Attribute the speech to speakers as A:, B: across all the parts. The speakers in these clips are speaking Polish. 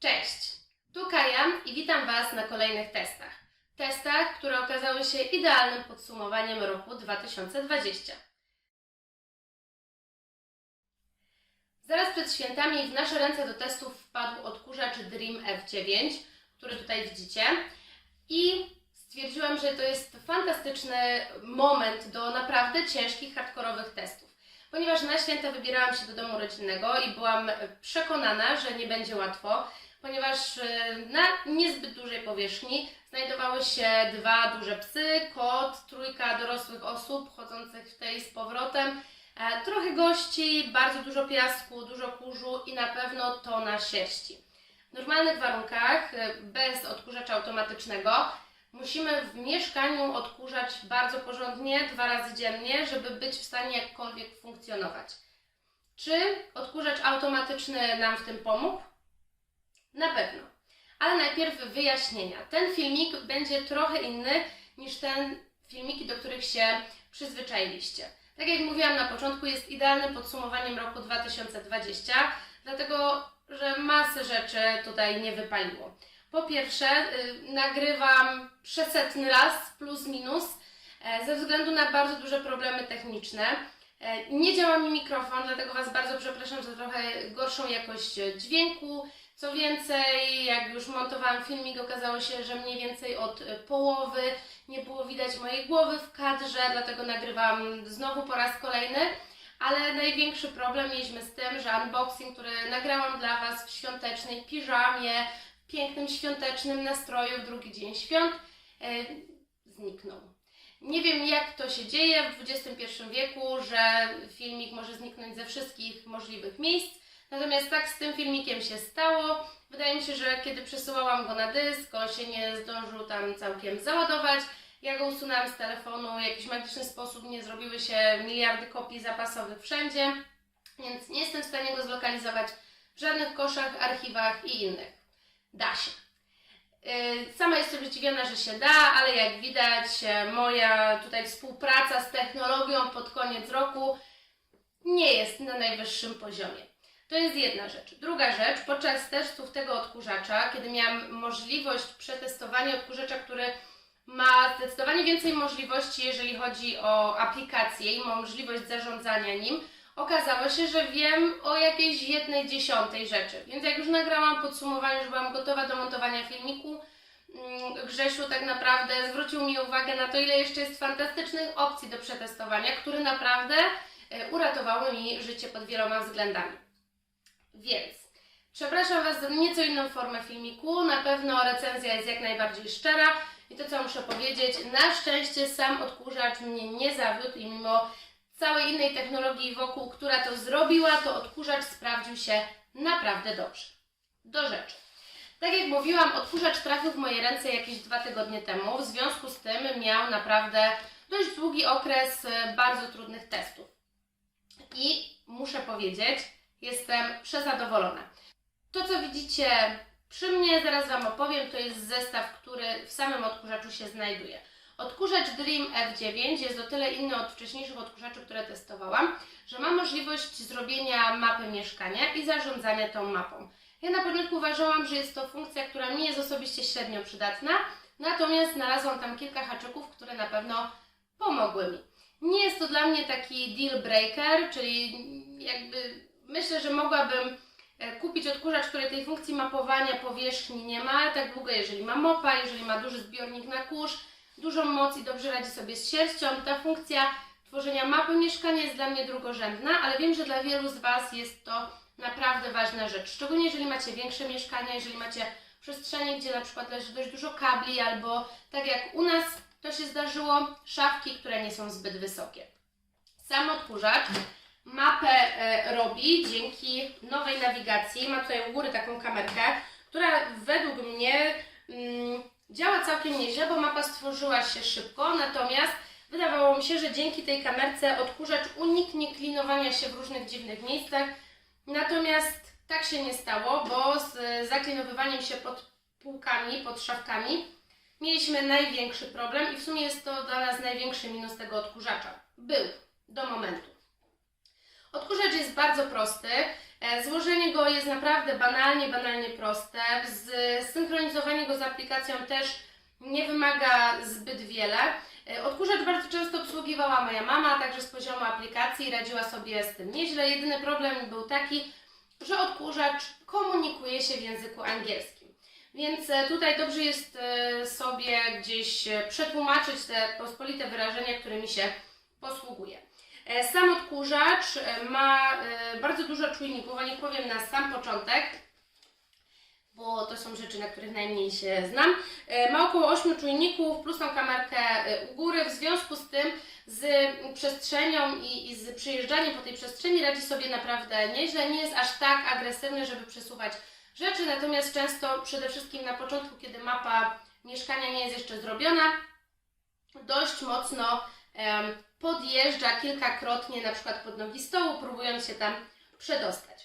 A: Cześć, tu Kaja i witam Was na kolejnych testach. Testach, które okazały się idealnym podsumowaniem roku 2020. Zaraz przed świętami w nasze ręce do testów wpadł odkurzacz Dream F9, który tutaj widzicie. I stwierdziłam, że to jest fantastyczny moment do naprawdę ciężkich, hardkorowych testów. Ponieważ na święta wybierałam się do domu rodzinnego i byłam przekonana, że nie będzie łatwo, ponieważ e, na niezbyt dużej powierzchni znajdowały się dwa duże psy, kot, trójka dorosłych osób chodzących w tej z powrotem, e, trochę gości, bardzo dużo piasku, dużo kurzu i na pewno tona sierści. W normalnych warunkach, e, bez odkurzacza automatycznego, musimy w mieszkaniu odkurzać bardzo porządnie, dwa razy dziennie, żeby być w stanie jakkolwiek funkcjonować. Czy odkurzacz automatyczny nam w tym pomógł? Na pewno. Ale najpierw wyjaśnienia. Ten filmik będzie trochę inny niż ten filmiki, do których się przyzwyczailiście. Tak jak mówiłam na początku, jest idealnym podsumowaniem roku 2020, dlatego że masy rzeczy tutaj nie wypaliło. Po pierwsze, y, nagrywam przesetny raz, plus minus, e, ze względu na bardzo duże problemy techniczne. E, Nie działa mi mikrofon, dlatego Was bardzo przepraszam za trochę gorszą jakość dźwięku. Co więcej, jak już montowałam filmik, okazało się, że mniej więcej od e, połowy nie było widać mojej głowy w kadrze, dlatego nagrywam znowu po raz kolejny. Ale największy problem mieliśmy z tym, że unboxing, który nagrałam dla Was w świątecznej piżamie, pięknym świątecznym nastroju w drugi dzień świąt, e, zniknął. Nie wiem jak to się dzieje w XXI wieku, że filmik może zniknąć ze wszystkich możliwych miejsc. Natomiast tak z tym filmikiem się stało. Wydaje mi się, że kiedy przesyłałam go na dysk, on się nie zdążył tam całkiem załadować. Ja go usunęłam z telefonu, w jakiś magiczny sposób nie zrobiły się miliardy kopii zapasowych wszędzie, więc nie jestem w stanie go zlokalizować w żadnych koszach, archiwach i innych. Da się. Yy, Sama jestem zdziwiona, że się da, ale jak widać, e, moja tutaj współpraca z technologią pod koniec roku nie jest na najwyższym poziomie. To jest jedna rzecz. Druga rzecz, podczas testów tego odkurzacza, kiedy miałam możliwość przetestowania odkurzacza, który ma zdecydowanie więcej możliwości, jeżeli chodzi o aplikację i możliwość zarządzania nim, okazało się, że wiem o jakiejś jednej dziesiątej rzeczy. Więc jak już nagrałam podsumowanie, już byłam gotowa do montowania filmiku, mm, Grzesiu tak naprawdę zwrócił mi uwagę na to, ile jeszcze jest fantastycznych opcji do przetestowania, które naprawdę e, uratowały mi życie pod wieloma względami. Więc przepraszam Was za nieco inną formę filmiku. Na pewno recenzja jest jak najbardziej szczera. I to, co muszę powiedzieć, na szczęście sam odkurzacz mnie nie zawiódł i mimo całej innej technologii wokół, która to zrobiła, to odkurzacz sprawdził się naprawdę dobrze. Do rzeczy. Tak jak mówiłam, odkurzacz trafił w moje ręce jakieś dwa tygodnie temu. W związku z tym miał naprawdę dość długi okres e, bardzo trudnych testów. I muszę powiedzieć, jestem przezadowolona. To, co widzicie przy mnie, zaraz Wam opowiem, to jest zestaw, który w samym odkurzaczu się znajduje. Odkurzacz Dream F9 jest o tyle inny od wcześniejszych odkurzaczy, które testowałam, że ma możliwość zrobienia mapy mieszkania i zarządzania tą mapą. Ja na początku uważałam, że jest to funkcja, która mi jest osobiście średnio przydatna, natomiast znalazłam tam kilka haczyków, które na pewno pomogły mi. Nie jest to dla mnie taki deal breaker, czyli jakby myślę, że mogłabym e, kupić odkurzacz, który tej funkcji mapowania powierzchni nie ma, tak długo jeżeli ma mopa, jeżeli ma duży zbiornik na kurz, dużą moc i dobrze radzi sobie z sierścią. Ta funkcja tworzenia mapy mieszkania jest dla mnie drugorzędna, ale wiem, że dla wielu z Was jest to naprawdę ważna rzecz. Szczególnie jeżeli macie większe mieszkania, jeżeli macie przestrzenie, gdzie na przykład leży dość dużo kabli, albo tak jak u nas to się zdarzyło, szafki, które nie są zbyt wysokie. Sam odkurzacz mapę e, robi dzięki nowej nawigacji. Ma tutaj u góry taką kamerkę, która według mnie mm, działa całkiem nieźle, bo mapa stworzyła się szybko, natomiast wydawało mi się, że dzięki tej kamerce odkurzacz uniknie klinowania się w różnych dziwnych miejscach. Natomiast tak się nie stało, bo z zaklinowywaniem się pod półkami, pod szafkami mieliśmy największy problem i w sumie jest to dla nas największy minus tego odkurzacza. Był do momentu. Odkurzacz jest bardzo prosty. E, Złożenie go jest naprawdę banalnie, banalnie proste. Z- Synchronizowanie go z aplikacją też nie wymaga zbyt wiele. E, Odkurzacz bardzo często obsługiwała moja mama, także z poziomu aplikacji radziła sobie z tym nieźle. Jedyny problem był taki, że odkurzacz komunikuje się w języku angielskim. Więc e, tutaj dobrze jest sobie gdzieś przetłumaczyć te pospolite wyrażenia, którymi się posługuje. E, Sam odkurzacz e, ma e, bardzo dużo czujników, o nich powiem na sam początek, bo to są rzeczy, na których najmniej się znam. Ma około 8 czujników plus tą kamerkę u góry. W związku z tym z przestrzenią i, i z przyjeżdżaniem po tej przestrzeni radzi sobie naprawdę nieźle. Nie jest aż tak agresywny, żeby przesuwać rzeczy, natomiast często przede wszystkim na początku, kiedy mapa mieszkania nie jest jeszcze zrobiona, dość mocno podjeżdża kilkakrotnie na przykład pod nogi stołu, próbując się tam przedostać.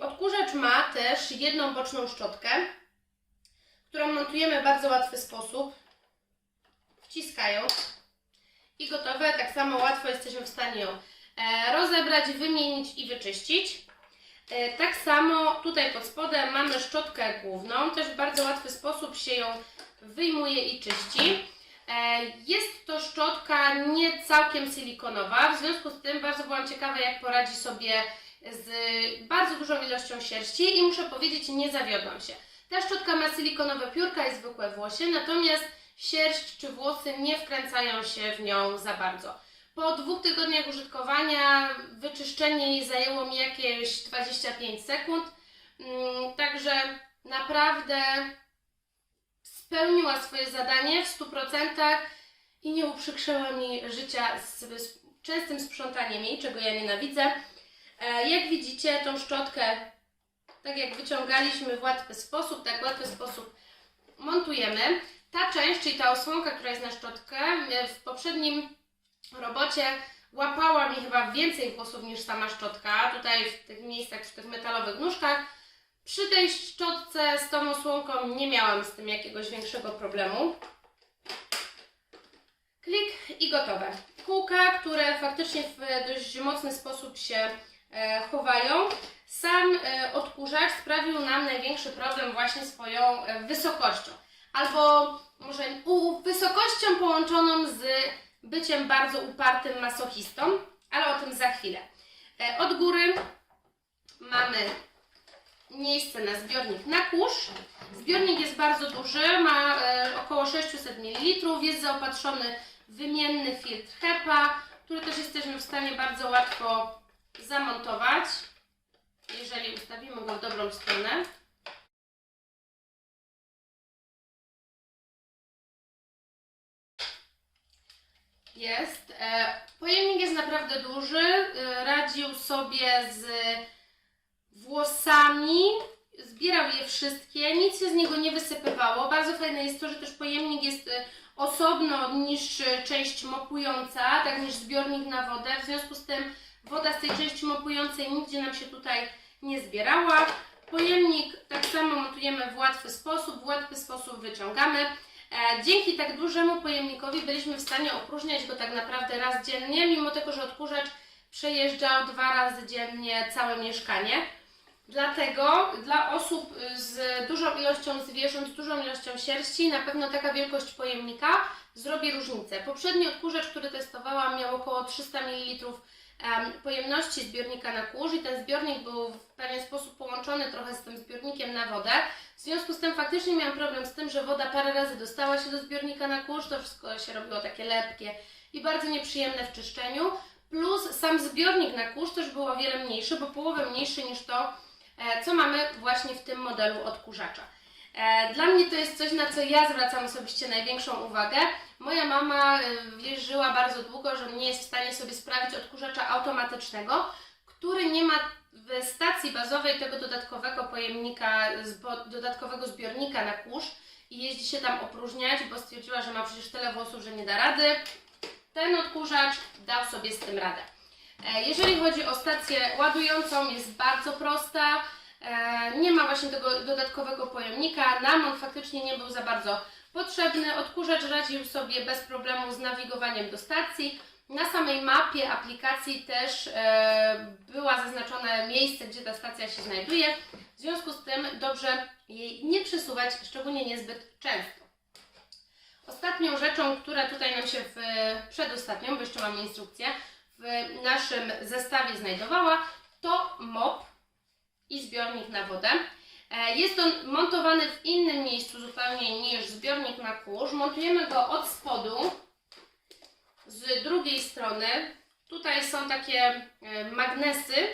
A: Odkurzacz ma też jedną boczną szczotkę, którą montujemy w bardzo łatwy sposób, wciskając i gotowe. Tak samo łatwo jesteśmy w stanie ją e, rozebrać, wymienić i wyczyścić. E, Tak samo tutaj pod spodem mamy szczotkę główną, też w bardzo łatwy sposób się ją wyjmuje i czyści. E, Jest to szczotka nie całkiem silikonowa, w związku z tym bardzo byłam ciekawa jak poradzi sobie z bardzo dużą ilością sierści i muszę powiedzieć, nie zawiodłam się. Ta szczotka ma silikonowe piórka i zwykłe włosie, natomiast sierść czy włosy nie wkręcają się w nią za bardzo. Po dwóch tygodniach użytkowania wyczyszczenie jej zajęło mi jakieś 25 sekund, Mm, także naprawdę spełniła swoje zadanie w 100% i nie uprzykrzyła mi życia z, częstym sprzątaniem jej, czego ja nienawidzę. E, Jak widzicie, tą szczotkę, tak jak wyciągaliśmy w łatwy sposób, tak w łatwy sposób montujemy. Ta część, czyli ta osłonka, która jest na szczotkę, e, w poprzednim robocie łapała mi chyba więcej włosów niż sama szczotka. Tutaj w tych miejscach, w tych metalowych nóżkach. Przy tej szczotce z tą osłonką nie miałam z tym jakiegoś większego problemu. Klik i gotowe. Kółka, które faktycznie w dość mocny sposób się e, chowają. Sam e, odkurzacz sprawił nam największy problem właśnie swoją e, wysokością. Albo może wysokością połączoną z byciem bardzo upartym masochistą, ale o tym za chwilę. Od góry mamy miejsce na zbiornik na kurz. Zbiornik jest bardzo duży, ma e, około 600 ml, jest zaopatrzony w wymienny filtr HEPA, który też jesteśmy w stanie bardzo łatwo zamontować, jeżeli ustawimy go w dobrą stronę. Jest. E, pojemnik jest naprawdę duży. E, radził sobie z włosami. Zbierał je wszystkie. Nic się z niego nie wysypywało. Bardzo fajne jest to, że też pojemnik jest e, osobno niż e, część mopująca, tak niż zbiornik na wodę. W związku z tym woda z tej części mopującej nigdzie nam się tutaj nie zbierała. Pojemnik tak samo montujemy w łatwy sposób, w łatwy sposób wyciągamy. E, Dzięki tak dużemu pojemnikowi byliśmy w stanie opróżniać go tak naprawdę raz dziennie, mimo tego, że odkurzacz przejeżdżał dwa razy dziennie całe mieszkanie. Dlatego dla osób y, z dużą ilością zwierząt, z dużą ilością sierści, na pewno taka wielkość pojemnika zrobi różnicę. Poprzedni odkurzacz, który testowałam, miał około 300 ml em, pojemności zbiornika na kurz i ten zbiornik był w pewien sposób połączony trochę z tym zbiornikiem na wodę. W związku z tym faktycznie miałam problem z tym, że woda parę razy dostała się do zbiornika na kurz, to wszystko się robiło takie lepkie i bardzo nieprzyjemne w czyszczeniu. Plus sam zbiornik na kurz też był o wiele mniejszy, bo połowę mniejszy niż to, co mamy właśnie w tym modelu odkurzacza. E, Dla mnie to jest coś, na co ja zwracam osobiście największą uwagę. Moja mama e, wierzyła bardzo długo, że nie jest w stanie sobie sprawić odkurzacza automatycznego, który nie ma w stacji bazowej tego dodatkowego pojemnika, dodatkowego zbiornika na kurz i jeździ się tam opróżniać, bo stwierdziła, że ma przecież tyle włosów, że nie da rady. Ten odkurzacz dał sobie z tym radę. E, Jeżeli chodzi o stację ładującą, jest bardzo prosta. E, Nie ma właśnie tego dodatkowego pojemnika. Nam on faktycznie nie był za bardzo potrzebny. Odkurzacz radził sobie bez problemu z nawigowaniem do stacji. Na samej mapie aplikacji też e, była zaznaczone miejsce, gdzie ta stacja się znajduje. W związku z tym dobrze jej nie przesuwać, szczególnie niezbyt często. Ostatnią rzeczą, która tutaj nam się w, przedostatnią, bo jeszcze mamy instrukcję, w naszym zestawie znajdowała, to mop i zbiornik na wodę. E, Jest on montowany w innym miejscu zupełnie niż zbiornik na kurz. Montujemy go od spodu, z drugiej strony. Tutaj są takie e, magnesy.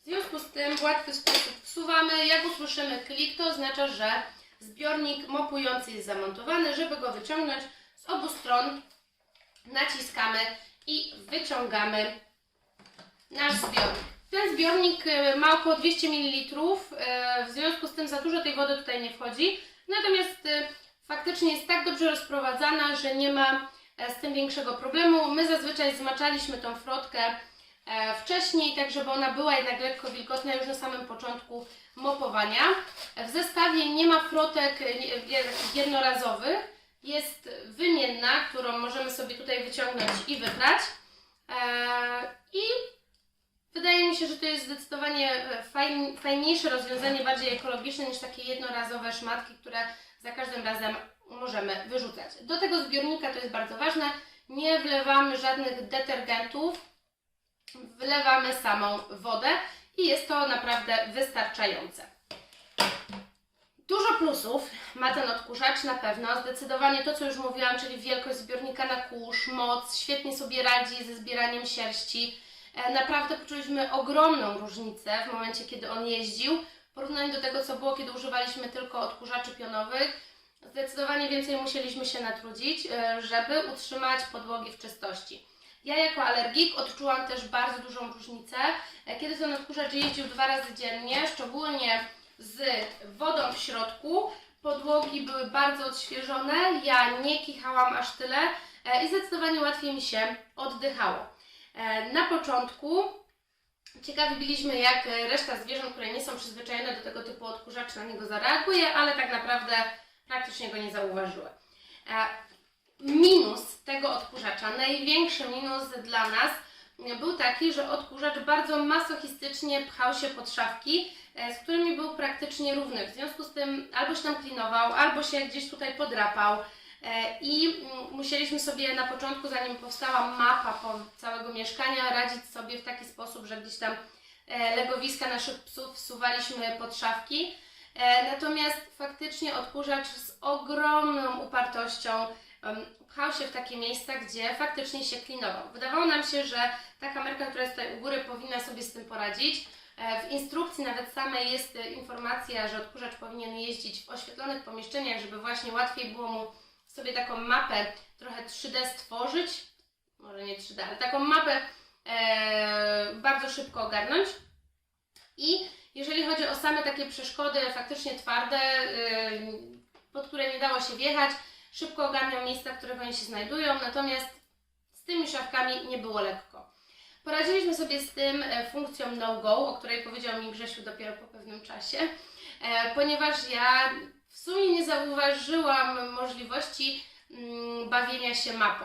A: W związku z tym w łatwy sposób wsuwamy. Jak usłyszymy klik, to oznacza, że zbiornik mopujący jest zamontowany. Żeby go wyciągnąć z obu stron naciskamy i wyciągamy nasz zbiornik. Ten zbiornik e, ma około 200 ml, e, w związku z tym za dużo tej wody tutaj nie wchodzi. Natomiast e, faktycznie jest tak dobrze rozprowadzana, że nie ma e, z tym większego problemu. My zazwyczaj zmaczaliśmy tą frotkę e, wcześniej, tak żeby ona była jednak lekko wilgotna już na samym początku mopowania. W zestawie nie ma frotek e, jednorazowych. Jest wymienna, którą możemy sobie tutaj wyciągnąć i wyprać. E, I wydaje mi się, że to jest zdecydowanie e, fajn, fajniejsze rozwiązanie, bardziej ekologiczne niż takie jednorazowe szmatki, które za każdym razem możemy wyrzucać. Do tego zbiornika to jest bardzo ważne. Nie wlewamy żadnych detergentów, wlewamy samą wodę i jest to naprawdę wystarczające. Dużo plusów ma ten odkurzacz na pewno. Zdecydowanie to, co już mówiłam, czyli wielkość zbiornika na kurz, moc, świetnie sobie radzi ze zbieraniem sierści. E, Naprawdę poczuliśmy ogromną różnicę w momencie, kiedy on jeździł, w porównaniu do tego, co było, kiedy używaliśmy tylko odkurzaczy pionowych. Zdecydowanie więcej musieliśmy się natrudzić, e, żeby utrzymać podłogi w czystości. Ja jako alergik odczułam też bardzo dużą różnicę, e, kiedy ten odkurzacz jeździł dwa razy dziennie, szczególnie z wodą w środku. Podłogi były bardzo odświeżone, ja nie kichałam aż tyle e, i zdecydowanie łatwiej mi się oddychało. E, Na początku ciekawi byliśmy, jak reszta zwierząt, które nie są przyzwyczajone do tego typu odkurzacz, na niego zareaguje, ale tak naprawdę praktycznie go nie zauważyły. E, Minus tego odkurzacza, największy minus dla nas był taki, że odkurzacz bardzo masochistycznie pchał się pod szafki, e, z którymi był praktycznie równy. W związku z tym albo się tam klinował, albo się gdzieś tutaj podrapał. E, I mm, musieliśmy sobie na początku, zanim powstała mapa całego mieszkania, radzić sobie w taki sposób, że gdzieś tam e, legowiska naszych psów wsuwaliśmy pod szafki. Natomiast faktycznie odkurzacz z ogromną upartością pchał się w takie miejsca, gdzie faktycznie się klinował. Wydawało nam się, że ta kamerka, która jest tutaj u góry, powinna sobie z tym poradzić. E, W instrukcji nawet samej jest e, informacja, że odkurzacz powinien jeździć w oświetlonych pomieszczeniach, żeby właśnie łatwiej było mu sobie taką mapę trochę 3D stworzyć. Może nie 3D, ale taką mapę e, bardzo szybko ogarnąć. I jeżeli chodzi o same takie przeszkody faktycznie twarde, y, pod które nie dało się wjechać, szybko ogarniał miejsca, w których oni się znajdują, natomiast z tymi szafkami nie było lekko. Poradziliśmy sobie z tym e, funkcją no-go, o której powiedział mi Grzesiu dopiero po pewnym czasie, e, ponieważ ja w sumie nie zauważyłam możliwości mm, bawienia się mapą.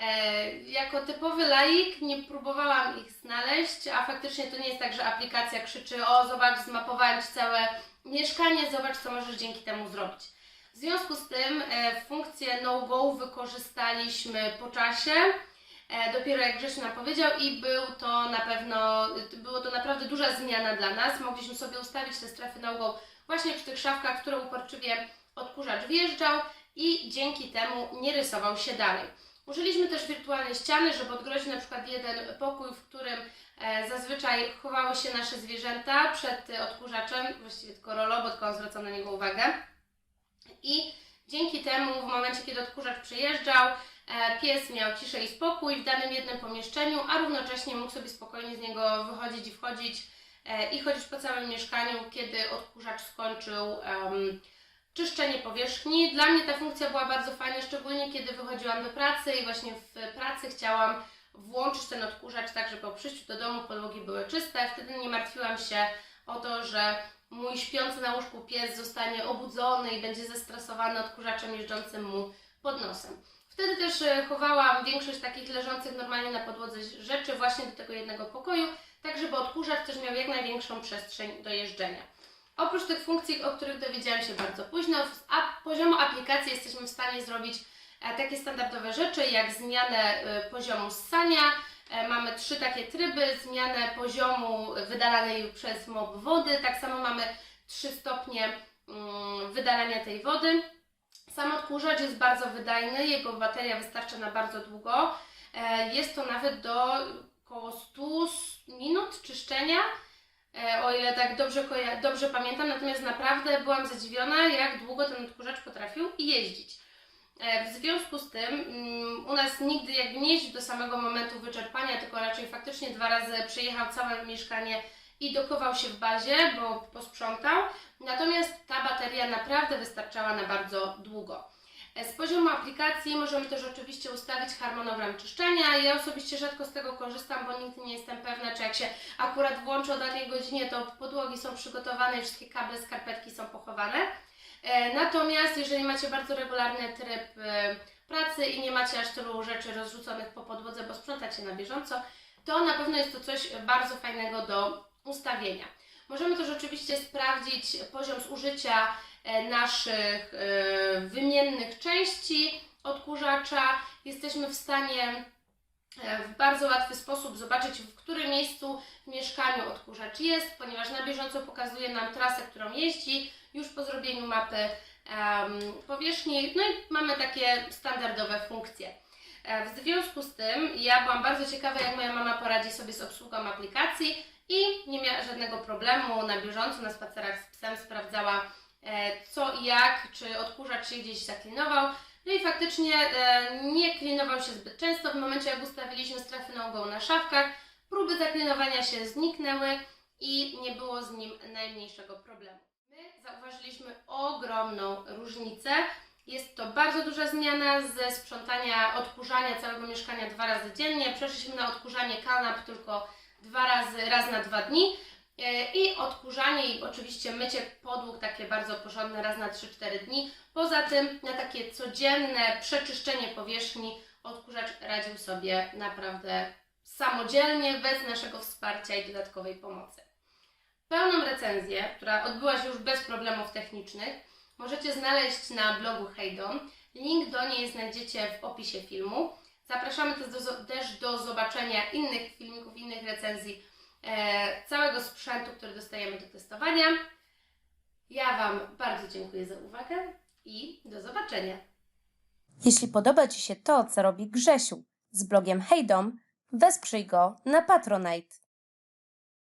A: E, jako typowy laik nie próbowałam ich znaleźć, a faktycznie to nie jest tak, że aplikacja krzyczy o zobacz, zmapowałem Ci całe mieszkanie, zobacz co możesz dzięki temu zrobić. W związku z tym e, funkcję no-go wykorzystaliśmy po czasie, e, dopiero jak Grzesiu nam powiedział i był to na pewno, było to naprawdę duża zmiana dla nas. Mogliśmy sobie ustawić te strefy no-go właśnie przy tych szafkach, które uporczywie odkurzacz wjeżdżał i dzięki temu nie rysował się dalej. Użyliśmy też wirtualne ściany, żeby odgrodzić na przykład jeden pokój, w którym e, zazwyczaj chowały się nasze zwierzęta przed odkurzaczem, właściwie tylko Rolo, bo tylko on zwracał na niego uwagę. I dzięki temu w momencie, kiedy odkurzacz przyjeżdżał, e, pies miał ciszę i spokój w danym jednym pomieszczeniu, a równocześnie mógł sobie spokojnie z niego wychodzić i wchodzić e, i chodzić po całym mieszkaniu, kiedy odkurzacz skończył em, czyszczenie powierzchni. Dla mnie ta funkcja była bardzo fajna, szczególnie kiedy wychodziłam do pracy i właśnie w pracy chciałam włączyć ten odkurzacz tak, żeby po przyjściu do domu podłogi były czyste. Wtedy nie martwiłam się o to, że mój śpiący na łóżku pies zostanie obudzony i będzie zestresowany odkurzaczem jeżdżącym mu pod nosem. Wtedy też e, chowałam większość takich leżących normalnie na podłodze rzeczy właśnie do tego jednego pokoju, tak żeby odkurzacz też miał jak największą przestrzeń do jeżdżenia. Oprócz tych funkcji, o których dowiedziałam się bardzo późno, z poziomu aplikacji jesteśmy w stanie zrobić e, takie standardowe rzeczy jak zmianę e, poziomu ssania. E, Mamy trzy takie tryby, zmianę poziomu wydalanej przez mob wody, tak samo mamy trzy stopnie mm, wydalania tej wody. Sam odkurzacz jest bardzo wydajny, jego bateria wystarcza na bardzo długo. E, Jest to nawet do około 100 minut czyszczenia, e, o ile tak dobrze, dobrze pamiętam. Natomiast naprawdę byłam zadziwiona, jak długo ten odkurzacz potrafił jeździć. E, W związku z tym mm, u nas nigdy jakby nie jeździł do samego momentu wyczerpania, tylko raczej faktycznie dwa razy przejechał całe mieszkanie i dokował się w bazie, bo posprzątał. Natomiast ta bateria naprawdę wystarczała na bardzo długo. E, Z poziomu aplikacji możemy też oczywiście ustawić harmonogram czyszczenia. Ja osobiście rzadko z tego korzystam, bo nigdy nie jestem pewna, czy jak się akurat włączy o danej godzinie, to podłogi są przygotowane i wszystkie kable, skarpetki są pochowane. E, Natomiast jeżeli macie bardzo regularny tryb e, pracy i nie macie aż tylu rzeczy rozrzuconych po podłodze, bo sprzątacie na bieżąco, to na pewno jest to coś bardzo fajnego do ustawienia. Możemy też oczywiście sprawdzić poziom zużycia e, naszych wymiennych części odkurzacza. Jesteśmy w stanie w bardzo łatwy sposób zobaczyć, w którym miejscu w mieszkaniu odkurzacz jest, ponieważ na bieżąco pokazuje nam trasę, którą jeździ, już po zrobieniu mapy powierzchni. No i mamy takie standardowe funkcje. E, W związku z tym ja byłam bardzo ciekawa, jak moja mama poradzi sobie z obsługą aplikacji i nie miała żadnego problemu. Na bieżąco na spacerach z psem sprawdzała e, co i jak, czy odkurzacz się gdzieś zaklinował. No i faktycznie e, nie klinował się zbyt często. W momencie, jak ustawiliśmy strefy nogą na szafkach, próby zaklinowania się zniknęły i nie było z nim najmniejszego problemu. My zauważyliśmy ogromną różnicę. Jest to bardzo duża zmiana ze sprzątania, odkurzania całego mieszkania dwa razy dziennie. Przeszliśmy na odkurzanie kanap tylko dwa razy, raz na dwa dni. E, I odkurzanie i oczywiście mycie podłóg takie bardzo porządne raz na 3-4 dni. Poza tym na takie codzienne przeczyszczenie powierzchni odkurzacz radził sobie naprawdę samodzielnie, bez naszego wsparcia i dodatkowej pomocy. Pełną recenzję, która odbyła się już bez problemów technicznych, możecie znaleźć na blogu Hejdon. Link do niej znajdziecie w opisie filmu. Zapraszamy też do, też do zobaczenia innych filmików, innych recenzji e, całego sprzętu, który dostajemy do testowania. Ja Wam bardzo dziękuję za uwagę i do zobaczenia.
B: Jeśli podoba Ci się to, co robi Grzesiu z blogiem Hejdom, wesprzyj go na Patronite.